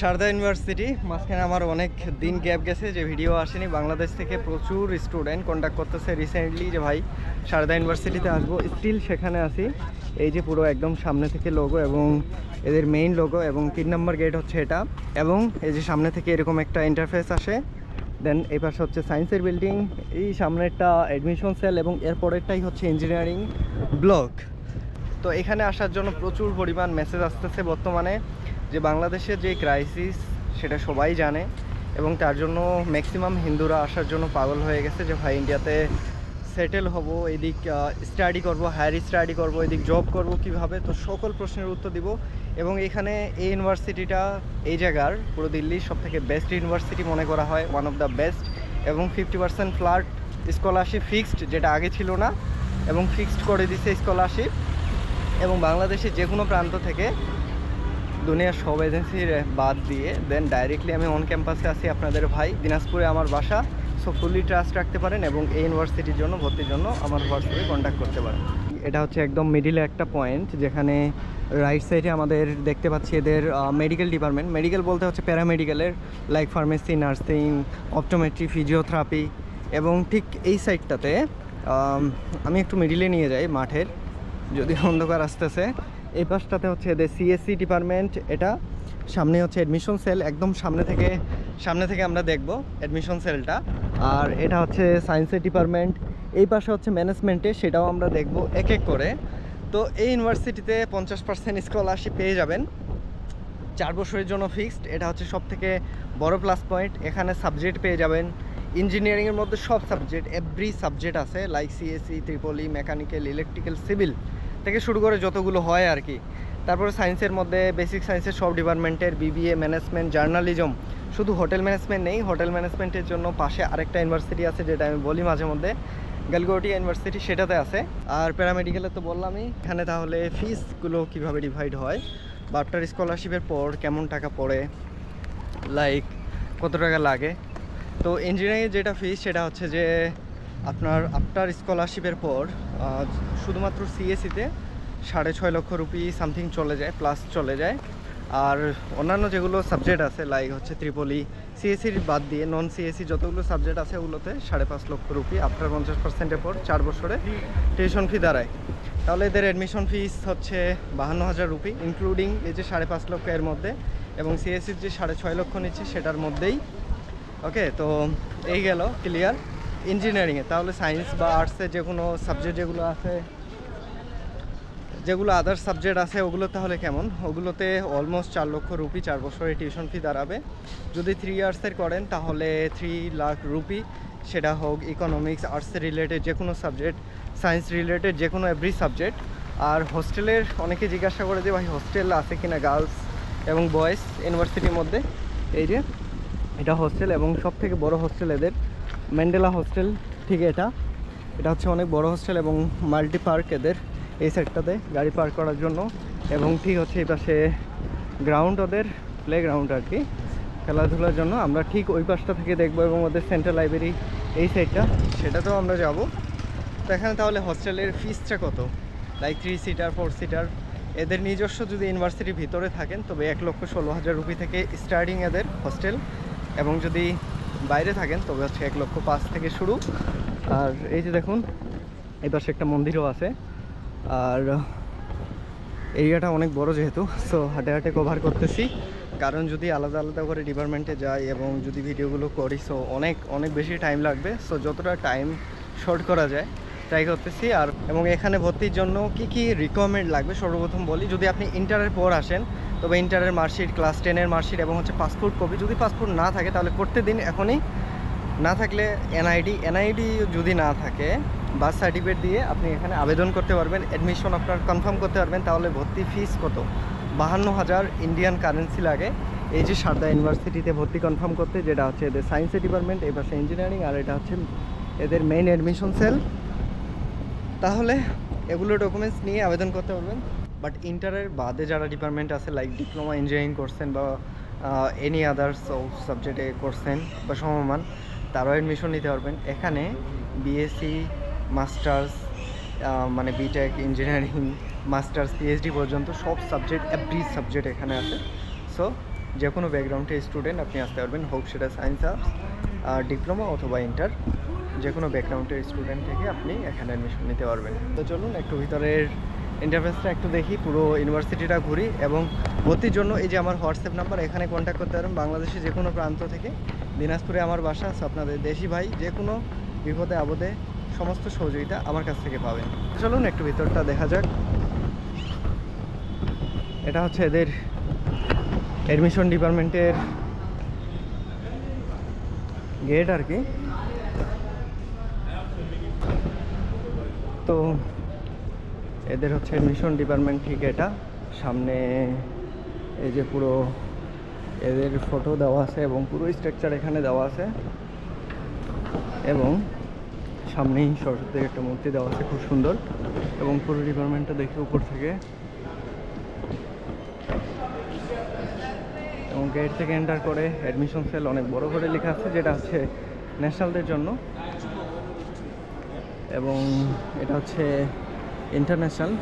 Sarada university মাঝখানে আমার অনেক দিন গ্যাপ গেছে, যে ভিডিও আসেনি। বাংলাদেশ থেকে প্রচুর স্টুডেন্ট কন্ট্যাক্ট করতেছে রিসেন্টলি যে, ভাই, সারদা ইউনিভার্সিটিতে আসব। স্টিল সেখানে আছি। এই যে পুরো একদম সামনে থেকে লোগো এবং এদের মেইন লোগো এবং তিন নম্বর গেট হচ্ছে এটা। এবং এই যে সামনে থেকে এরকম একটা ইন্টারফেস আসে। দেন এই পাশে হচ্ছে সায়েন্সের বিল্ডিং এই সামনেরটা অ্যাডমিশন সেল এবং এরপরেরটাই হচ্ছে ইঞ্জিনিয়ারিং ব্লক তো এখানে আসার জন্য প্রচুর পরিমাণ মেসেজ আসতেছে বর্তমানে যে বাংলাদেশের যে ক্রাইসিস সেটা সবাই জানে এবং তার জন্য ম্যাক্সিমাম হিন্দুরা আসার জন্য পাগল হয়ে গেছে যে ভাই ইন্ডিয়াতে সেটেল হব, এদিক স্টাডি করব হায়ার স্টাডি করব, এদিক জব করব কীভাবে? তো সকল প্রশ্নের উত্তর দিব এবং এখানে এই ইউনিভার্সিটিটা এই জায়গার পুরো দিল্লির সব থেকে বেস্ট ইউনিভার্সিটি মনে করা হয় ওয়ান অফ দ্য বেস্ট এবং fifty percent flat scholarship fixed যেটা আগে ছিল না এবং ফিক্সড করে দিছে স্কলারশিপ এবং বাংলাদেশের যে কোনো প্রান্ত থেকে দুনিয়ার সব এজেন্সির বাদ দিয়ে দেন ডাইরেক্টলি আমি অন ক্যাম্পাসে আছি আপনাদের ভাই। দিনাজপুরে আমার বাসা সো ফুললি ট্রাস্ট রাখতে পারেন এবং এই ইউনিভার্সিটির জন্য, ভর্তির জন্য আমার হোয়াটসঅ্যাপে কন্ট্যাক্ট করতে পারেন। এটা হচ্ছে একদম মিডিলে একটা পয়েন্ট যেখানে রাইট সাইডে আমাদের দেখতে পাচ্ছি এদের মেডিকেল ডিপার্টমেন্ট মেডিকেল বলতে হচ্ছে প্যারামেডিক্যালের like pharmacy nursing optometry physiotherapy এবং ঠিক এই সাইডটাতে আমি একটু মিডিলে নিয়ে যাই, মাঠের। যদি অন্ধকার আসতেছে, এই পাশটাতে হচ্ছে এদের সিএসসি ডিপার্টমেন্ট এটা সামনে হচ্ছে অ্যাডমিশন সেল একদম সামনে থেকে সামনে থেকে আমরা দেখব অ্যাডমিশন সেলটা আর এটা হচ্ছে সায়েন্সের ডিপার্টমেন্ট এই পাশে হচ্ছে ম্যানেজমেন্টে সেটাও আমরা দেখব এক এক করে। তো এই ইউনিভার্সিটিতে পঞ্চাশ পার্সেন্ট স্কলারশিপ পেয়ে যাবেন। চার বছরের জন্য ফিক্সড এটা হচ্ছে সব থেকে বড় প্লাস পয়েন্ট এখানে সাবজেক্ট পেয়ে যাবেন। ইঞ্জিনিয়ারিংয়ের মধ্যে সব সাবজেক্ট এভরি সাবজেক্ট আছে like CSC triple E mechanical electrical civil থেকে শুরু করে যতগুলো হয় আর কি। তারপরে সায়েন্সের মধ্যে বেসিক সায়েন্সের সব ডিপার্টমেন্টের বিবিএ ম্যানেজমেন্ট জার্নালিজম শুধু হোটেল ম্যানেজমেন্ট নেই হোটেল ম্যানেজমেন্টের জন্য পাশে আরেকটা ইউনিভার্সিটি আছে যেটা আমি বলি মাঝে মধ্যে গালগোটি ইউনিভার্সিটি সেটাতে আছে। আর প্যারামেডিক্যালে তো বললামই, এখানে তাহলে ফিসগুলো কীভাবে ডিভাইড হয় বা স্কলারশিপের পর কেমন টাকা পড়ে লাইক কত টাকা লাগে। তো ইঞ্জিনিয়ারিং যেটা ফিস সেটা হচ্ছে যে আপনার আফটার স্কলারশিপের পর শুধুমাত্র সিএসসিতে সাড়ে ছয় লক্ষ রুপি সামথিং চলে যায়, প্লাস চলে যায়। আর অন্যান্য যেগুলো সাবজেক্ট আছে লাইক হচ্ছে ত্রিপলি সিএসসির বাদ দিয়ে নন সিএসসি যতগুলো সাবজেক্ট আছে, ওগুলোতে সাড়ে পাঁচ লক্ষ রুপি, আফটার পঞ্চাশ পার্সেন্টের পর চার বছরে টিউশন ফি দাঁড়ায়। তাহলে এদের অ্যাডমিশন ফিস হচ্ছে বাহান্ন হাজার রুপি ইনক্লুডিং এই যে সাড়ে পাঁচ লক্ষ এর মধ্যে, এবং সিএসসির যে সাড়ে ছয় লক্ষ নিচ্ছে, সেটার মধ্যেই। ওকে তো এই গেল ক্লিয়ার ইঞ্জিনিয়ারিংয়ে। তাহলে সায়েন্স বা আর্টসে যে কোনো সাবজেক্ট যেগুলো আছে, যেগুলো আদার সাবজেক্ট আছে, ওগুলো তাহলে কেমন? ওগুলোতে অলমোস্ট চার লক্ষ রুপি চার বছরের টিউশন ফি দাঁড়াবে। যদি থ্রি ইয়ার্সের করেন, তাহলে থ্রি লাখ রুপি। সেটা হোক ইকোনমিক্স আর্টসের রিলেটেড যে কোনো সাবজেক্ট সায়েন্স রিলেটেড যে কোনো এভরি সাবজেক্ট আর হোস্টেলের অনেকে জিজ্ঞাসা করে যে, ভাই, হোস্টেল আছে কিনা গার্লস এবং বয়েজ ইউনিভার্সিটির মধ্যে? এই যে, এটা হোস্টেল এবং সব থেকে বড় হোস্টেল এদের। ম্যান্ডেলা হোস্টেল ঠিক এটা। এটা হচ্ছে অনেক বড় হোস্টেল এবং মাল্টি পার্ক এদের এই সাইডটাতে গাড়ি পার্ক করার জন্য। এবং ঠিক হচ্ছে এই পাশে গ্রাউন্ড ওদের প্লে গ্রাউন্ড আর কি খেলাধুলার জন্য আমরা ঠিক ওই পাশটা থেকে দেখব এবং ওদের সেন্ট্রাল লাইব্রেরি এই সাইডটা সেটাতেও আমরা যাব। তো এখানে তাহলে হোস্টেলের ফিসটা কত? Like three seater four seater এদের নিজস্ব যদি ইউনিভার্সিটির ভিতরে থাকেন, তবে এক লক্ষ ষোলো হাজার রুপি থেকে স্টার্টিং এদের হোস্টেল এবং যদি বাইরে থাকেন, তবে হচ্ছে এক লক্ষ পাঁচ থেকে শুরু। আর এই যে দেখুন, এই পাশে একটা মন্দিরও আছে। আর এরিয়াটা অনেক বড় যেহেতু সো হাটে হাটে কভার করতেছি। কারণ যদি আলাদা আলাদা করে ডিপার্টমেন্টে যাই এবং যদি ভিডিওগুলো করি সো অনেক অনেক বেশি টাইম লাগবে। সো যতটা টাইম শর্ট করা যায় ট্রাই করতেছি। আর, এবং এখানে ভর্তির জন্য কি কি রিকোয়ারমেন্ট লাগবে, সর্বপ্রথম বলি, যদি আপনি ইন্টারের পর আসেন তবে ইন্টারের মার্কশিট, ক্লাস টেনের মার্কশিট এবং হচ্ছে পাসপোর্ট কপি যদি পাসপোর্ট না থাকে তাহলে করতে দিন এখনই। না থাকলে এনআইডি এনআইডি যদি না থাকে, বার্থ সার্টিফিকেট দিয়ে আপনি এখানে আবেদন করতে পারবেন অ্যাডমিশন আপনার কনফার্ম করতে পারবেন, তাহলে ভর্তি ফিস কত? বাহান্ন হাজার ইন্ডিয়ান কারেন্সি লাগে। এই যে সারদা ইউনিভার্সিটিতে ভর্তি কনফার্ম করতে, যেটা হচ্ছে এদের সায়েন্সের ডিপার্টমেন্ট এই পাশে ইঞ্জিনিয়ারিং আর এটা হচ্ছে এদের মেইন অ্যাডমিশন সেল তাহলে এগুলো ডকুমেন্টস নিয়ে আবেদন করতে পারবেন। বাট ইন্টারের বাদে যারা ডিপার্টমেন্ট আছে লাইক ডিপ্লোমা ইঞ্জিনিয়ারিং করছেন বা এনি আদার্স সাবজেক্টে করছেন বা সমমান, তারাও অ্যাডমিশন নিতে পারবেন। এখানে বিএসসি মাস্টার্স মানে বিটেক ইঞ্জিনিয়ারিং মাস্টার্স পিএইচডি পর্যন্ত সব সাবজেক্ট এভরি সাবজেক্ট এখানে আছে। সো যে কোনো ব্যাকগ্রাউন্ডের স্টুডেন্ট আপনি আসতে পারবেন হোক সেটা সায়েন্স আর্টস আর ডিপ্লোমা অথবা ইন্টার যে কোনো ব্যাকগ্রাউন্ডের স্টুডেন্ট থেকে আপনি এখানে অ্যাডমিশন নিতে পারবেন। তো চলুন একটু ভিতরের ইন্টারফেসটা একটু দেখি, পুরো ইউনিভার্সিটিটা ঘুরি এবং ভর্তির জন্য এই যে আমার হোয়াটসঅ্যাপ নাম্বার, এখানে কন্ট্যাক্ট করতে পারেন বাংলাদেশের যে কোনো প্রান্ত থেকে। দিনাজপুরে আমার বাসা আছে আপনাদের দেশি ভাই যে কোনো বিপদে, আপদে, সমস্ত সহযোগিতা আমার কাছ থেকে পাবেন। চলুন একটু ভিতরটা দেখা যাক। এটা হচ্ছে এদের অ্যাডমিশন ডিপার্টমেন্টের গেট আর কি। তো এদের হচ্ছে মিশন ডিপার্টমেন্ট ঠিক এটা। সামনে এই যে পুরো এদের ফটো দেওয়া আছে এবং পুরো স্ট্রাকচার এখানে দেওয়া আছে। এবং সামনেই সরস্বতীর একটা মূর্তি দেওয়া আছে, খুব সুন্দর। এবং পুরো ডিপার্টমেন্টটা দেখে উপর থেকে। এবং গেট থেকে এন্টার করে অ্যাডমিশন সেল অনেক বড় করে লেখা আছে, যেটা হচ্ছে ন্যাশনালদের জন্য। এবং এটা হচ্ছে ইন্টারন্যাশনাল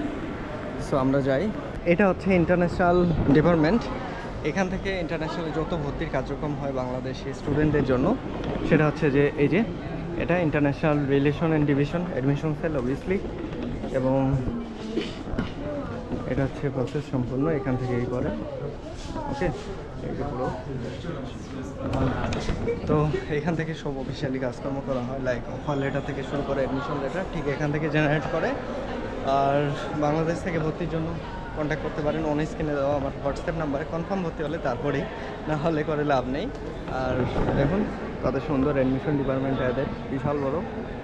সো আমরা যাই। এটা হচ্ছে ইন্টারন্যাশনাল ডিপার্টমেন্ট। এখান থেকে ইন্টারন্যাশনাল যত ভর্তির কার্যক্রম হয় বাংলাদেশি স্টুডেন্টদের জন্য সেটা হচ্ছে যে এই যে এটা international relation and division admission cell obviously এবং এটা হচ্ছে প্রসেস সম্পূর্ণ এখান থেকেই করে। ওকে পুরো তো এখান থেকে সব অফিসিয়ালি কাজকর্ম করা হয় লাইক অফার লেটার থেকে শুরু করে অ্যাডমিশন লেটার ঠিক এখান থেকে জেনারেট করে আর বাংলাদেশ থেকে ভর্তির জন্য কন্ট্যাক্ট করতে পারেন। অন স্ক্রিনে দেওয়া আমার হোয়াটসঅ্যাপ নাম্বারে কনফার্ম ভর্তি হলে তারপরেই। না হলে করে লাভ নেই। আর দেখুন, কত সুন্দর অ্যাডমিশন ডিপার্টমেন্ট এদের। বিশাল বড়।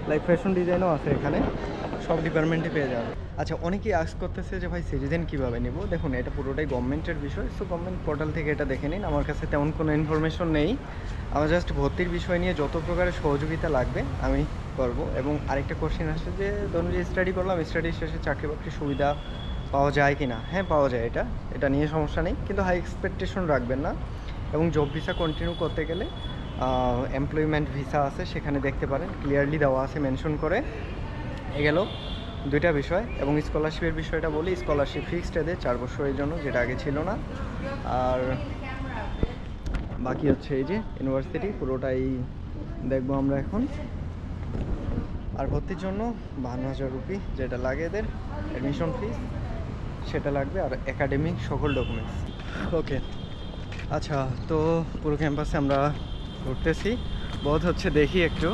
লাইক ফ্যাশন ডিজাইনও আছে এখানে। সব ডিপার্টমেন্টে পেয়ে যাবে আচ্ছা অনেকেই আস করতেছে যে, ভাই সিটিজেন কীভাবে নেব? দেখুন, এটা পুরোটাই গভর্নমেন্টের বিষয়। সো গভর্নমেন্ট পোর্টাল থেকে এটা দেখে নিন। আমার কাছে তেমন কোনো ইনফরমেশন নেই। আমার জাস্ট ভর্তির বিষয় নিয়ে যত প্রকারের সহযোগিতা লাগবে, আমি করব। এবং আরেকটা কোশ্চেন আসছে যে, ধরুন যে স্টাডি করলাম স্টাডি শেষে চাকরি বাকরি সুবিধা পাওয়া যায় কি না হ্যাঁ পাওয়া যায় এটা। এটা নিয়ে সমস্যা নেই। কিন্তু হাই এক্সপেকটেশন রাখবেন না। এবং জব ভিসা কন্টিনিউ করতে গেলে এমপ্লয়মেন্ট ভিসা আছে, সেখানে দেখতে পারেন। ক্লিয়ারলি দেওয়া আছে মেনশন করে। এ দুইটা বিষয়। এবং স্কলারশিপের বিষয়টা বলি স্কলারশিপ ফিক্সড এদের চার বছরের জন্য, যেটা আগে ছিল না। আর বাকি হচ্ছে এই যে ইউনিভার্সিটি পুরোটাই দেখব আমরা এখন। আর ভর্তির জন্য বান্ন হাজার রুপি যেটা লাগে এদের অ্যাডমিশন ফিস সেটা লাগবে আর একাডেমিক সকল ডকুমেন্টস ওকে আচ্ছা তো পুরো ক্যাম্পাসে আমরা ঘুরতেছি। বোধ হচ্ছে দেখি একটু।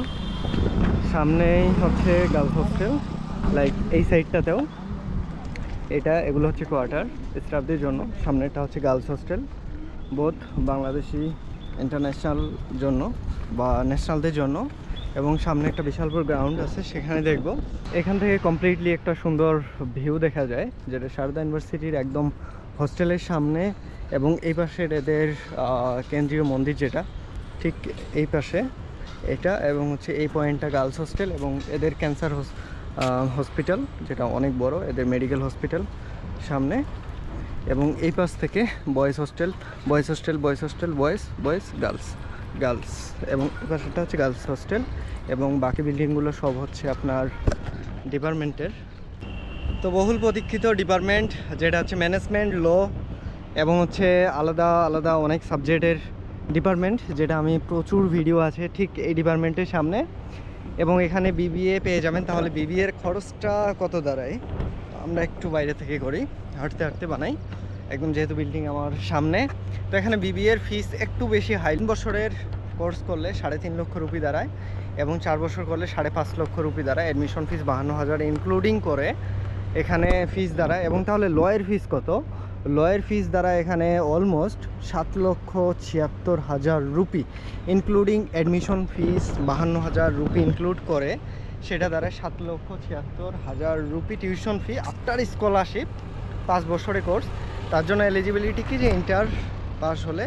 সামনেই হচ্ছে গার্লস হোস্টেল লাইক এই সাইডটাতেও এটা এগুলো হচ্ছে কোয়ার্টার স্টাফদের জন্য। সামনেটা হচ্ছে গার্লস হোস্টেল বোধ বাংলাদেশি ইন্টারন্যাশনাল জন্য বা ন্যাশনালদের জন্য। এবং সামনে একটা বিশাল বড় গ্রাউন্ড আছে, সেখানে দেখব। এখান থেকে কমপ্লিটলি একটা সুন্দর ভিউ দেখা যায়, যেটা সারদা ইউনিভার্সিটির একদম হোস্টেলের সামনে এবং এই পাশের এদের কেন্দ্রীয় মন্দির যেটা, ঠিক এই পাশে এটা এবং হচ্ছে এই পয়েন্টটা গার্লস হোস্টেল এবং এদের ক্যান্সার হসপিটাল যেটা অনেক বড়, এদের মেডিকেল হসপিটাল সামনে এবং এই পাশ থেকে boys hostel boys hostel boys hostel boys boys girls girls এবং এই হচ্ছে গার্লস হোস্টেল এবং বাকি বিল্ডিংগুলো সব হচ্ছে আপনার ডিপার্টমেন্টের। তো বহুল প্রতীক্ষিত ডিপার্টমেন্ট, যেটা হচ্ছে ম্যানেজমেন্ট, ল এবং হচ্ছে আলাদা আলাদা অনেক সাবজেক্টের ডিপার্টমেন্ট, যেটা আমি প্রচুর ভিডিও আছে ঠিক এই ডিপার্টমেন্টের সামনে। এবং এখানে বিবিএ পেয়ে যাবেন, তাহলে বিবিএ এর খরচটা কত দাঁড়ায়? আমরা একটু বাইরে থেকে করি, হাঁটতে হাঁটতে বানাই। একদম যেহেতু বিল্ডিং আমার সামনে তো এখানে বিবিএ এর ফিস একটু বেশি হাই বছরের কোর্স করলে সাড়ে তিন লক্ষ রুপি দাঁড়ায় এবং চার বছর করলে সাড়ে পাঁচ লক্ষ রুপি দাঁড়ায়। অ্যাডমিশন ফিস বাহান্ন হাজার ইনক্লুডিং করে এখানে ফিস দাঁড়ায়। এবং তাহলে লয়ের ফিস কত? লয়ের ফিস দ্বারা এখানে অলমোস্ট সাত লক্ষ ছিয়াত্তর হাজার রুপি। ইনক্লুডিং অ্যাডমিশন ফিস বাহান্ন হাজার রুপি ইনক্লুড করে সেটা দ্বারা সাত লক্ষ ছিয়াত্তর হাজার rupee. Tuition fee after scholarship পাঁচ বছরের কোর্স তার জন্য এলিজিবিলিটি কি যে ইন্টার পাস হলে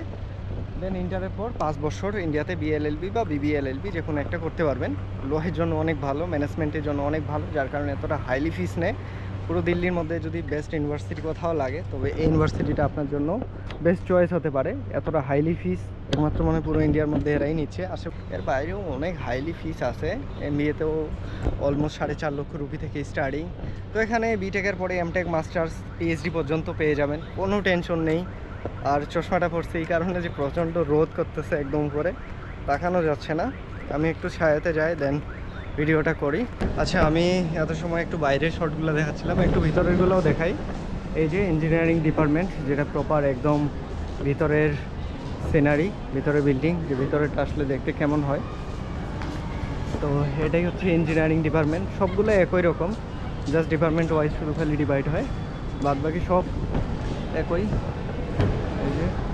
দেন ইন্টারের পর পাঁচ বছর ইন্ডিয়াতে বিএলএলবি বা বিবিএলএলবি যে কোনো একটা করতে পারবেন। লোহের জন্য অনেক ভালো ম্যানেজমেন্টের জন্য অনেক ভালো, যার কারণে এতটা হাইলি ফিস নেয়। পুরো দিল্লির মধ্যে যদি বেস্ট ইউনিভার্সিটি কোথাও লাগে, তবে এই ইউনিভার্সিটিটা আপনার জন্য বেস্ট চয়েস হতে পারে। এতটা হাইলি ফিস একমাত্র মানে পুরো ইন্ডিয়ার মধ্যে এরাই নিচ্ছে। আসে এর বাইরেও অনেক হাইলি ফিস আছে। এমবিএতেও অলমোস্ট সাড়ে চার লক্ষ রুপি থেকে স্টার্টিং তো এখানে বিটেকের পরে এমটেক মাস্টার্স পিএইচডি পর্যন্ত পেয়ে যাবেন। কোনো টেনশন নেই। আর চশমাটা পড়ছে এই কারণে যে প্রচণ্ড রোদ করতেছে একদম উপরে। তাকানো যাচ্ছে না। আমি একটু ছায়াতে যাই দেন ভিডিওটা করি। আচ্ছা আমি এত সময় একটু বাইরের শটগুলো দেখাচ্ছিলাম, একটু ভিতরেরগুলোও দেখাই। এই যে ইঞ্জিনিয়ারিং ডিপার্টমেন্ট যেটা প্রপার একদম ভিতরের সিনারি ভিতরের বিল্ডিং যে ভিতরেটা আসলে দেখতে কেমন হয়। তো এটাই হচ্ছে ইঞ্জিনিয়ারিং ডিপার্টমেন্ট সবগুলো একই রকম। জাস্ট ডিপার্টমেন্ট ওয়াইজ শুধু খালি ডিভাইড হয়। বাদ বাকি সব একই। এই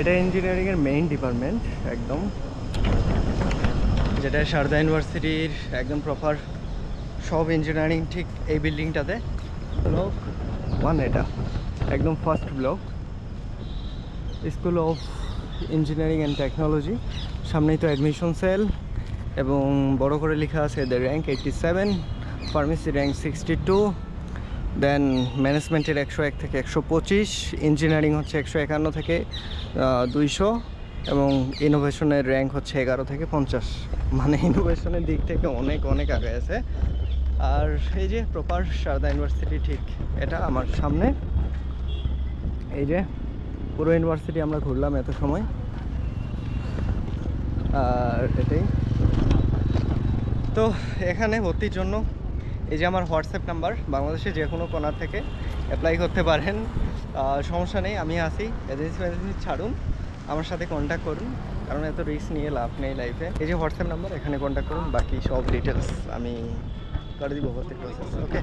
এটা ইঞ্জিনিয়ারিংয়ের মেইন ডিপার্টমেন্ট একদম। যেটা সারদা ইউনিভার্সিটির একদম প্রপার সব ইঞ্জিনিয়ারিং ঠিক এই বিল্ডিংটাতে ব্লক ওয়ান এটা একদম first block school of engineering and technology সামনেই তো অ্যাডমিশন সেল এবং বড় করে লেখা আছে the rank eighty seven pharmacy rank sixty two then ম্যানেজমেন্টের একশো এক থেকে একশো পঁচিশ ইঞ্জিনিয়ারিং হচ্ছে একশো একান্ন থেকে দুইশো, এবং ইনোভেশনের র্যাঙ্ক হচ্ছে এগারো থেকে পঞ্চাশ। মানে ইনোভেশনের দিক থেকে অনেক অনেক আগে আছে। আর এই যে প্রপার সারদা ইউনিভার্সিটি ঠিক এটা আমার সামনে। এই যে পুরো ইউনিভার্সিটি আমরা ঘুরলাম এত সময়। আর এটাই। তো এখানে ভর্তির জন্য এই যে আমার হোয়াটসঅ্যাপ নাম্বার বাংলাদেশে যে কোনো কোনার থেকে অ্যাপ্লাই করতে পারেন। সমস্যা নেই, আমি আসি এজেন্সি ফেজেন্সি ছাড়ুন, আমার সাথে কন্ট্যাক্ট করুন, কারণ এত রিস্ক নিয়ে লাভ নেই লাইফে এই যে হোয়াটসঅ্যাপ নাম্বার, এখানে কন্ট্যাক্ট করুন, বাকি সব ডিটেলস আমি করে দিব ওকে